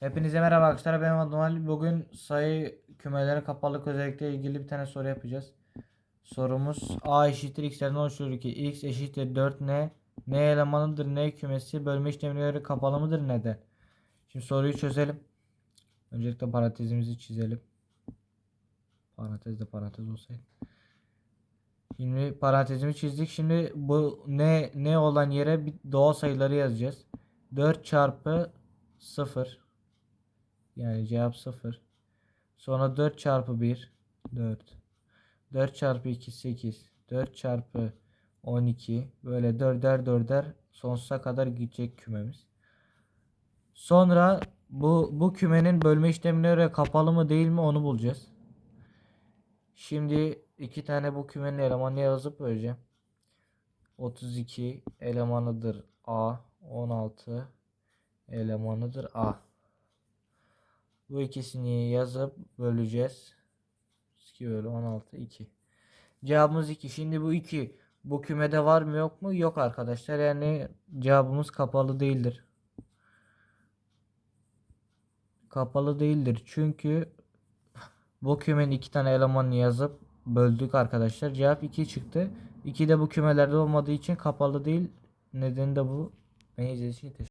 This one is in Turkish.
Hepinize merhaba arkadaşlar. Ben Ali. Bugün sayı kümeleri kapalılık özellikle ilgili bir tane soru yapacağız. Sorumuz A eşittir x'lerden oluşturur ki x eşittir 4 n n elemanıdır n kümesi bölme işlemine göre kapalı mıdır neden? Şimdi soruyu çözelim. Öncelikle parantezimizi çizelim. Parantez de parantez olsaydı. Şimdi parantezimi çizdik. Şimdi bu ne ne olan yere bir doğal sayıları yazacağız. 4 çarpı 0 yani cevap 0. Sonra 4 çarpı 1 4. 4 çarpı 2 8. 4 çarpı 12 böyle 4'er 4'er sonsuza kadar gidecek kümemiz. Sonra bu bu kümenin bölme işlemine göre kapalı mı değil mi onu bulacağız. Şimdi iki tane bu kümenin elemanını yazıp böleceğim. 32 elemanıdır A. 16 elemanıdır A. Bu ikisini yazıp böleceğiz. 2 bölü 16 2. Cevabımız 2. Şimdi bu 2 bu kümede var mı yok mu? Yok arkadaşlar. Yani cevabımız kapalı değildir. Kapalı değildir. Çünkü bu kümenin iki tane elemanını yazıp böldük arkadaşlar. Cevap 2 çıktı. 2 de bu kümelerde olmadığı için kapalı değil. Nedeni de bu. Beni izlediğiniz